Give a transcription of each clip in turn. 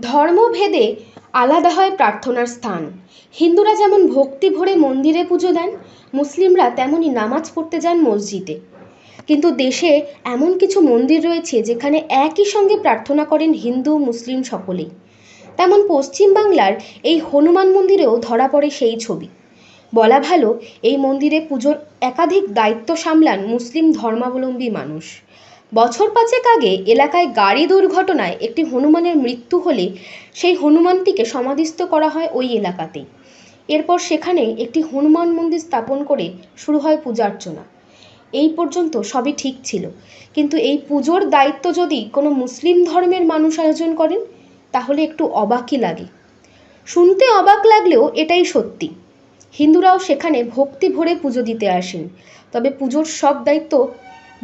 ধর্মভেদে আলাদা হয় প্রার্থনার স্থান। হিন্দুরা যেমন ভক্তি ভরে মন্দিরে পুজো দেন, মুসলিমরা তেমনই নামাজ পড়তে যান মসজিদে। কিন্তু দেশে এমন কিছু মন্দির রয়েছে যেখানে একই সঙ্গে প্রার্থনা করেন হিন্দু, মুসলিম সকলেই। তেমন পশ্চিমবাংলার এই হনুমান মন্দিরেও ধরা পড়ে সেই ছবি। বলা ভালো, এই মন্দিরে পুজোর একাধিক দায়িত্ব সামলান মুসলিম ধর্মাবলম্বী মানুষ। বছর পাঁচেক আগে এলাকায় গাড়ি দুর্ঘটনায় একটি হনুমানের মৃত্যু হলে সেই হনুমানটিকে সমাধিস্থ করা হয় ওই এলাকাতেই। এরপর সেখানে একটি হনুমান মন্দির স্থাপন করে শুরু হয় পূজার্চনা। এই পর্যন্ত সবই ঠিক ছিল। কিন্তু এই পুজোর দায়িত্ব যদি কোনো মুসলিম ধর্মের মানুষ আয়োজন করেন, তাহলে একটু অবাকই লাগে। শুনতে অবাক লাগলেও এটাই সত্যি। হিন্দুরাও সেখানে ভক্তি ভরে পুজো দিতে আসেন। তবে পুজোর সব দায়িত্ব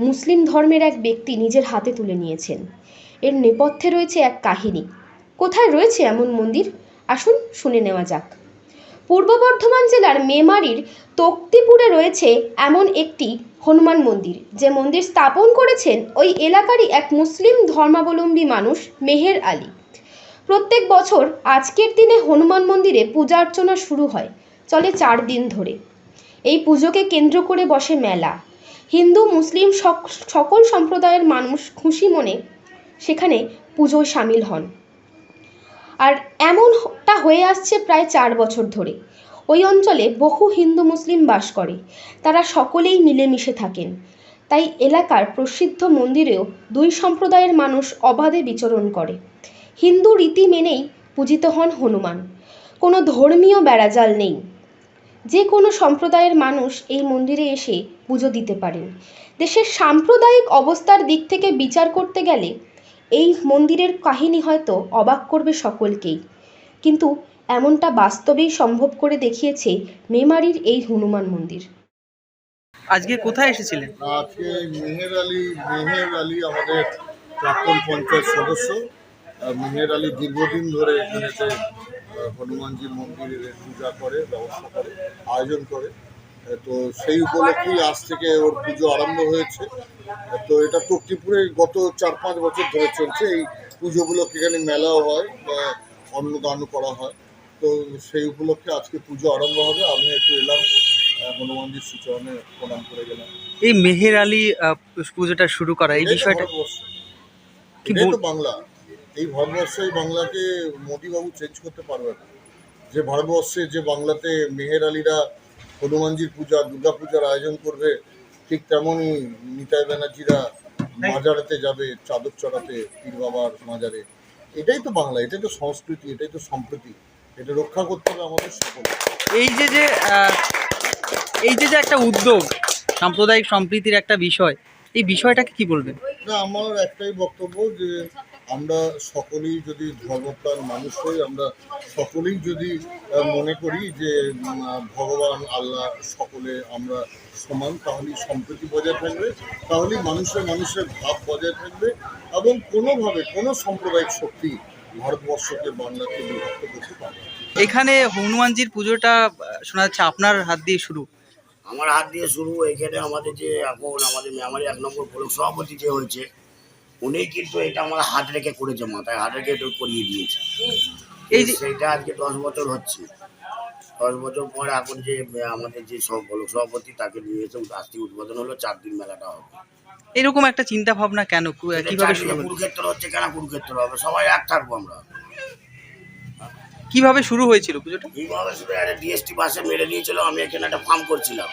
মুসলিম ধর্মের এক ব্যক্তি নিজের হাতে তুলে নিয়েছেন। এর নেপথ্যে রয়েছে এক কাহিনী। কোথায় রয়েছে এমন মন্দির? আসুন শুনে নেওয়া যাক। পূর্ব বর্ধমান জেলার মেমারির তক্তিপুরে রয়েছে এমন একটি হনুমান মন্দির, যে মন্দির স্থাপন করেছেন ওই এলাকারই এক মুসলিম ধর্মাবলম্বী মানুষ মেহের আলী। প্রত্যেক বছর আজকের দিনে হনুমান মন্দিরে পূজা অর্চনা শুরু হয়, চলে চার দিন ধরে। এই পুজোকে কেন্দ্র করে বসে মেলা। হিন্দু, মুসলিম সক- সকল সম্প্রদায়ের মানুষ খুশি মনে সেখানে পুজোয় সামিল হন। আর এমনটা হয়ে আসছে প্রায় চার বছর ধরে। ওই অঞ্চলে বহু হিন্দু, মুসলিম বাস করে। তারা সকলেই মিলেমিশে থাকেন। তাই এলাকার প্রসিদ্ধ মন্দিরেও দুই সম্প্রদায়ের মানুষ অবাধে বিচরণ করে। হিন্দু রীতি মেনেই পূজিত হন হনুমান। কোনো ধর্মীয় বেড়াজাল নেই। যে কোনো সম্প্রদায়ের মানুষ এই মন্দিরে এসে পুজো দিতে পারেন। দেশের সাম্প্রদায়িক অবস্থার দিক থেকে বিচার করতে গেলে এই মন্দিরের কাহিনী হয়তো অবাক করবে সকলকেই। কিন্তু এমনটা বাস্তবেই সম্ভব করে দেখিয়েছে মেমারির এই হনুমান মন্দির। আজকে কোথায় এসেছিলেন? আজকে মেহের আলী মেহের আলী আমাদের প্রাক্তন পঞ্চায়েত সদস্য। মেহের আলী দীর্ঘদিন ধরে এখানেতে আহ, হনুমানজি মন্দিরের পূজা করে ব্যবস্থা করে আয়োজন করে। তো সেই উপলক্ষেই আজ থেকে ওর পুজো আরম্ভ হয়েছে। তো এটা তক্তিপুরে গত চার পাঁচ বছর ধরে চলছে। এই পুজোগুলোকে এখানে মেলাও হয় বা অন্নদানও করা হয়। তো সেই উপলক্ষে আজকে পুজো আরম্ভ হবে। আমি একটু এলাম হনুমানজির সুচরণে প্রণাম করে গেলাম। এই মেহের আলী পুজোটা শুরু করা এই বিষয়টা কি বাংলা। এই ভারতবর্ষে এই বাংলাকে মোদিবাবু চেঞ্জ করতে পারবে না। যে ভারতবর্ষে যে বাংলাতে মেহের আলীরা হনুমানজির পূজা দুর্গা পূজার আয়োজন করবে ঠিক তেমনই নিতাই ব্যানার্জিরা মাজারেতে যাবে চাদর চড়াতে পীর বাবার মাজারে। এটাই তো বাংলা এটাই তো সংস্কৃতি এটাই তো সম্প্রীতি এটা রক্ষা করতে হবে আমাদের সকল এই যে যে এই যে যে একটা উদ্যোগ সাম্প্রদায়িক সম্প্রীতির একটা বিষয় এই বিষয়টাকে কি বলবেন? না আমার একটাই বক্তব্য যে আমরা সকলেই যদি ধর্মপ্রাণ মানুষ হই আমরা সকলেই যদি মনে করি যে ভগবান আল্লাহ সকলে আমরা সমান তাহলেই সম্প্রীতি বজায় থাকবে তাহলেই মানুষের মানুষের ভাব বজায় থাকবে এবং কোনোভাবে কোনো সাম্প্রদায়িক শক্তি ভারতবর্ষকে বাংলাকে বিভক্ত করতে পারবে এখানে হনুমানজির পুজোটা শোনা যাচ্ছে আপনার হাত দিয়ে শুরু। আমার হাত দিয়ে শুরু এখানে আমাদের যে এখন আমাদের মেমারি এক নম্বর ব্লক সভাপতি যে হয়েছে উনি কিন্তু এটা আমার হাত রেখে করেছে মাথায় হাত রেখে একটু করিয়ে দিয়েছে। এই যে সেইটা আজকে দশ বছর হচ্ছে। দশ বছর পর এখন যে আমাদের যে সব ব্লক সভাপতি তাকে নিয়ে এসে আজকে উদ্বোধন হলো চার দিন মেলাটা হবে। এরকম একটা চিন্তা ভাবনা কেন? এটা কীভাবে শুরু কুরুক্ষেত্র হচ্ছে কেন কুরুক্ষেত্র হবে? সবাই এক থাকব আমরা। কীভাবে শুরু হয়েছিল পুজোটা? এইভাবে শুধু একটা ডিএসটি বাসে মেরে নিয়েছিল আমি এখানে একটা ফার্ম করছিলাম।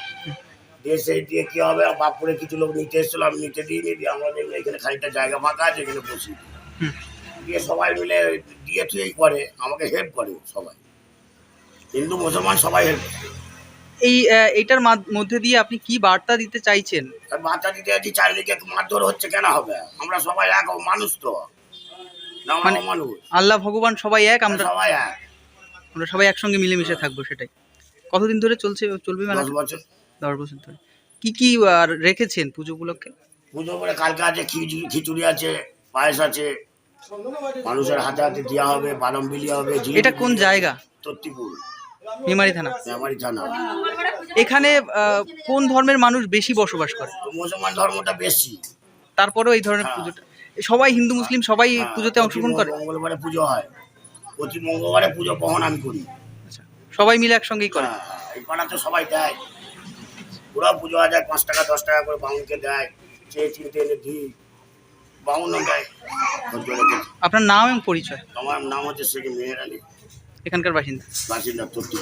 দিয়ে সেই দিয়ে কী হবে? বাপুরে কিছু লোক নিতে এসেছিল আমি নিতে দিইনি দিয়ে আমাদের এখানে খানিকটা জায়গা ফাঁকা আছে এখানে বসি দিয়ে সবাই মিলে দিয়ে থুয়েই করে আমাকে হেল্প করে সবাই। হিন্দু মুসলমান সবাই হেল্প করে। এই আহ, এইটার মধ্যে দিয়ে আপনি কি বার্তা দিতে চাইছেন? বাচ্চা দিতে যাচ্ছি চারিদিকে মারধর হচ্ছে কেন হবে? আমরা সবাই এক মানুষ তো। মানে- আল্লাহ ভগবান সবাই এক আমরা সবাই এক। আমরা সবাই একসঙ্গে মিলেমিশে থাকব সেটাই। কতদিন ধরে চলছে চলবে মেলা? বছর। দশ বছর ধরে। কি কি আর রেখেছেন পুজো উপলক্ষে? পুজো করে কালকে আছে খিচুড়ি খিচুড়ি আছে পায়েস আছে। মানুষের হাতে হাতে দেওয়া হবে বাদাম বিলি হবে এটা কোন জায়গা? তত্তিপুর। মেমারি থানা। মেমারি থানা। এখানে কোন ধর্মের মানুষ বেশি বসবাস করে? মুসলমান ধর্মটা বেশি। তারপরেও এই ধরনের হ্যাঁ। পুজোটা সবাই হিন্দু মুসলিম সবাই হ্যাঁ, পুজোতে অংশগ্রহণ করে? মঙ্গলবারে পুজো হয়। প্রতি মঙ্গলবারে পুজো বহন আমি করি। আচ্ছা। সবাই মিলে একসঙ্গেই করে? হ্যাঁ, এই পাড়া তো সবাই দেয়। ওরা পুজো যায় পাঁচ টাকা দশ টাকা করে বাউনকে দেয় চেয়ে চিনতে এনে দিই। বাউনও দেয়। আপনার নাম এবং পরিচয়? আমার নাম হচ্ছে শেখ মেহের আলী। এখানকার বাসিন্দা? বাসিন্দা তত্ত্ব